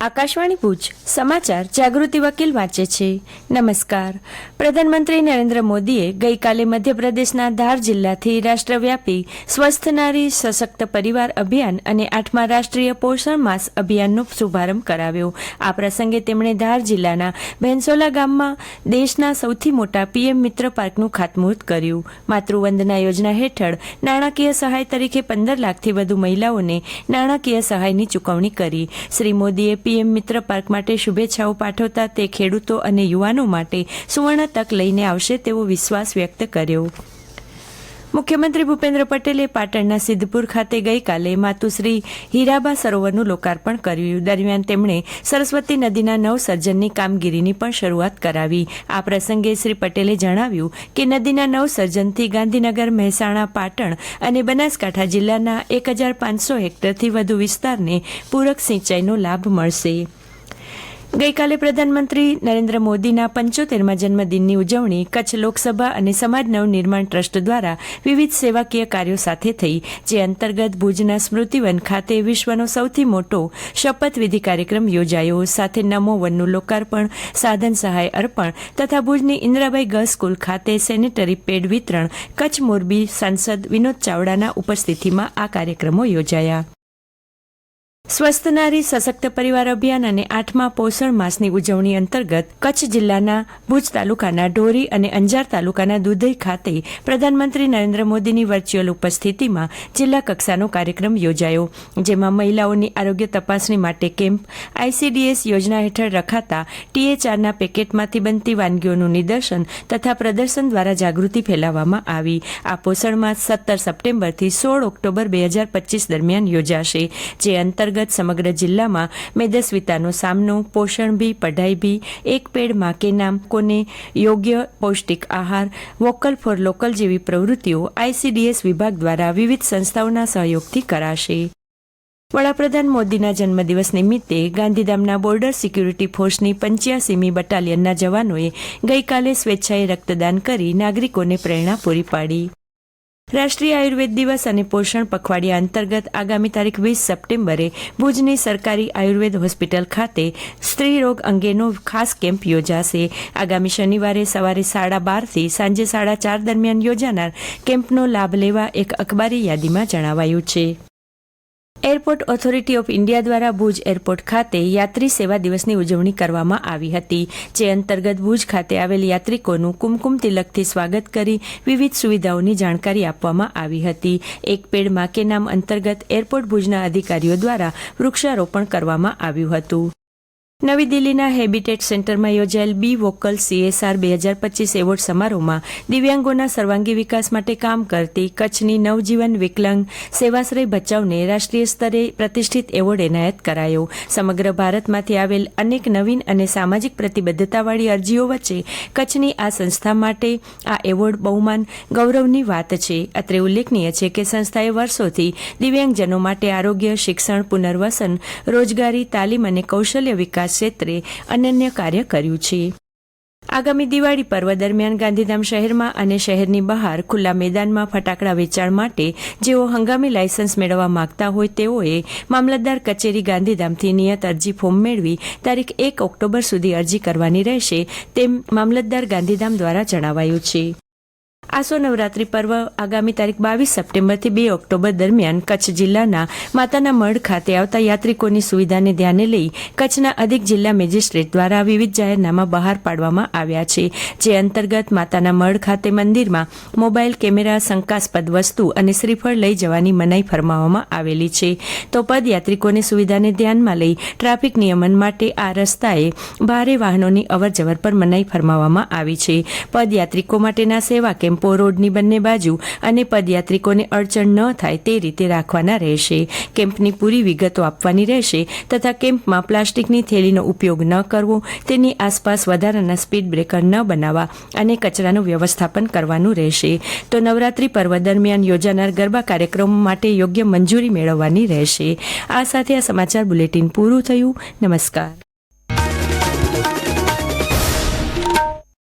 આકાશવાણી ભુજ, સમાચાર જાગૃતિ વકીલ વાંચે છે. નમસ્કાર. પ્રધાનમંત્રી નરેન્દ્ર મોદીએ ગઈકાલે મધ્યપ્રદેશના ધાર જિલ્લાથી રાષ્ટ્રવ્યાપી સ્વસ્થ નારી સશક્ત પરિવાર અભિયાન અને આઠમા રાષ્ટ્રીય પોષણ માસ અભિયાનનો શુભારંભ કરાવ્યો. આ પ્રસંગે તેમણે ધાર જિલ્લાના ભેંસોલા ગામમાં દેશના સૌથી મોટા પીએમ મિત્ર પાર્કનું ખાતમુહૂર્ત કર્યું. માતૃવંદના યોજના હેઠળ નાણાકીય સહાય તરીકે પંદર લાખથી વધુ મહિલાઓને નાણાકીય સહાયની ચૂકવણી કરી. શ્રી મોદીએ પીએમ મિત્ર પાર્ક માટે શુભેચ્છાઓ પાઠવતા તે ખેડૂતો અને યુવાનો માટે સુવર્ણ તક લઈને આવશે તેવો વિશ્વાસ વ્યક્ત કર્યો. મુખ્યમંત્રી ભૂપેન્દ્ર પટેલે પાટણના સિદ્ધપુર ખાતે ગઈકાલે માતુશ્રી હીરાબા સરોવરનું લોકાર્પણ કર્યું. દરમિયાન તેમણે સરસ્વતી નદીના નવસર્જનની કામગીરીની પણ શરૂઆત કરાવી. આ પ્રસંગે શ્રી પટેલે જણાવ્યું કે નદીના નવસર્જનથી ગાંધીનગર, મહેસાણા, પાટણ અને બનાસકાંઠા જિલ્લાના એક હજાર પાંચસો હેક્ટરથી વધુ વિસ્તારને પૂરક સિંચાઈનો લાભ મળશે. ગઈકાલે પ્રધાનમંત્રી નરેન્દ્ર મોદીના પંચોતેરમા જન્મદિનની ઉજવણી કચ્છ લોકસભા અને સમાજ નવનિર્માણ ટ્રસ્ટ દ્વારા વિવિધ સેવાકીય કાર્યો સાથે થઈ, જે અંતર્ગત ભુજના સ્મૃતિવન ખાતે વિશ્વનો સૌથી મોટો શપથવિધિ કાર્યક્રમ યોજાયો. સાથે નમો વનનું લોકાર્પણ, સાધન સહાય અર્પણ તથા ભુજની ઇન્દ્રાબાઈ ગર્લ્સ સ્કૂલ ખાતે સેનેટરી પેડ વિતરણ, કચ્છ મોરબી સાંસદ વિનોદ ચાવડાના ઉપસ્થિતિમાં આ કાર્યક્રમો યોજાયા. સ્વસ્થ નારી સશક્ત પરિવાર અભિયાન અને આઠમા પોષણ માસની ઉજવણી અંતર્ગત કચ્છ જિલ્લાના ભુજ તાલુકાના ઢોરી અને અંજાર તાલુકાના દુધઈ ખાતે પ્રધાનમંત્રી નરેન્દ્ર મોદીની વર્ચ્યુઅલ ઉપસ્થિતિમાં જિલ્લા કક્ષાનો કાર્યક્રમ યોજાયો, જેમાં મહિલાઓની આરોગ્ય તપાસણી માટે કેમ્પ આઈસીડીએસ યોજના હેઠળ રખાતા ટીએચઆરના પેકેટમાંથી બનતી વાનગીઓનું નિદર્શન તથા પ્રદર્શન દ્વારા જાગૃતિ ફેલાવવામાં આવી. આ પોષણ માસ સત્તર સપ્ટેમ્બરથી સોળ ઓક્ટોબર બે હજાર પચીસ દરમિયાન યોજાશે, જે અંતર્ગત સમગ્ર જિલ્લામાં મેદસ્વીતાનો સામનો, પોષણ ભી, પઢાઈ ભી, એક પેડમાં કે નામ, કોને યોગ્ય પૌષ્ટિક આહાર, વોકલ ફોર લોકલ જેવી પ્રવૃત્તિઓ આઈસીડીએસ વિભાગ દ્વારા વિવિધ સંસ્થાઓના સહયોગથી કરાશે. વડાપ્રધાન મોદીના જન્મદિવસ નિમિત્તે ગાંધીધામના બોર્ડર સિક્યુરિટી ફોર્સની પંચ્યાસીમી બટાલિયનના જવાનોએ ગઈકાલે સ્વેચ્છાએ રક્તદાન કરી નાગરિકોને પ્રેરણા પૂરી પાડી. રાષ્ટ્રીય આયુર્વેદ દિવસ અને પોષણ પખવાડિયા અંતર્ગત આગામી તારીખ વીસ સપ્ટેમ્બરે ભુજની સરકારી આયુર્વેદ હોસ્પિટલ ખાતે સ્ત્રી રોગ અંગેનો ખાસ કેમ્પ યોજાશે. આગામી શનિવારે સવારે સાડા બારથી સાંજે સાડા ચાર દરમિયાન યોજાનાર કેમ્પનો લાભ લેવા એક અખબારી યાદીમાં જણાવાયું છે. એરપોર્ટ ઓથોરિટી ઓફ ઇન્ડિયા દ્વારા ભુજ એરપોર્ટ ખાતે યાત્રી સેવા દિવસની ઉજવણી કરવામાં આવી હતી, જે અંતર્ગત ભુજ ખાતે આવેલ યાત્રિકોનું કુમકુમ તિલકથી સ્વાગત કરી વિવિધ સુવિધાઓની જાણકારી આપવામાં આવી હતી. એક પેડમાં નામ અંતર્ગત એરપોર્ટ ભુજના અધિકારીઓ દ્વારા વૃક્ષારોપણ કરવામાં આવ્યું હતું. નવી દિલ્હીના હેબિટેટ સેન્ટરમાં યોજાયેલ બી વોકલ સીએસઆર બે હજાર પચીસ એવોર્ડ સમારોહમાં દિવ્યાંગોના સર્વાંગી વિકાસ માટે કામ કરતી કચ્છની નવજીવન વિકલાંગ સેવાશ્રય ભચાઉને રાષ્ટ્રીય સ્તરે પ્રતિષ્ઠિત એવોર્ડ એનાયત કરાયો. સમગ્ર ભારતમાંથી આવેલ અનેક નવીન અને સામાજિક પ્રતિબદ્ધતાવાળી અરજીઓ વચ્ચે કચ્છની આ સંસ્થા માટે આ એવોર્ડ બહુમાન ગૌરવની વાત છે. અત્રે ઉલ્લેખનીય છે કે સંસ્થાએ વર્ષોથી દિવ્યાંગજનો માટે આરોગ્ય, શિક્ષણ, પુનર્વસન, રોજગારી, તાલીમ અને કૌશલ્ય વિકાસ ક્ષેત્રે અનન્ય કાર્ય કર્યું છે. આગામી દિવાળી પર્વ દરમિયાન ગાંધીધામ શહેરમાં અને શહેરની બહાર ખુલ્લા મેદાનમાં ફટાકડા વેચાણ માટે જેઓ હંગામી લાયસન્સ મેળવવા માંગતા હોય તેઓએ મામલતદાર કચેરી ગાંધીધામથી નિયત અરજી ફોર્મ મેળવી તારીખ એક ઓક્ટોબર સુધી અરજી કરવાની રહેશે તેમ મામલતદાર ગાંધીધામ દ્વારા જણાવાયું છે. આસો નવરાત્રી પર્વ આગામી તારીખ બાવીસ સપ્ટેમ્બરથી બે ઓક્ટોબર દરમિયાન કચ્છ જિલ્લાના માતાના મઢ ખાતે આવતા યાત્રિકોની સુવિધાને ધ્યાને લઈ કચ્છના અધિક જિલ્લા મેજિસ્ટ્રેટ દ્વારા વિવિધ જાહેરનામા બહાર પાડવામાં આવ્યા છે, જે અંતર્ગત માતાના મઢ ખાતે મંદિરમાં મોબાઈલ કેમેરા, શંકાસ્પદ વસ્તુ અને શ્રીફળ લઈ જવાની મનાઈ ફરમાવવામાં આવેલી છે. તો પદયાત્રિકોની સુવિધાને ધ્યાનમાં લઈ ટ્રાફિક નિયમન માટે આ રસ્તાએ ભારે વાહનોની અવરજવર પર મનાઈ ફરમાવવામાં આવી છે. પદયાત્રિકો માટેના સેવા કેમ્પ કેમ્પો રોડની બંને બાજુ અને પદયાત્રિકોને અડચણ ન થાય તે રીતે રાખવાના રહેશે. કેમ્પની પૂરી વિગતો આપવાની રહેશે તથા કેમ્પમાં પ્લાસ્ટિકની થેલીનો ઉપયોગ ન કરવો, તેની આસપાસ વધારાના સ્પીડ બ્રેકર ન બનાવવા અને કચરાનું વ્યવસ્થાપન કરવાનું રહેશે. તો નવરાત્રી પર્વ દરમિયાન યોજાનાર ગરબા કાર્યક્રમો માટે યોગ્ય મંજૂરી મેળવવાની રહેશે. આ સાથે આ સમાચાર બુલેટિન પૂરું થયું. નમસ્કાર.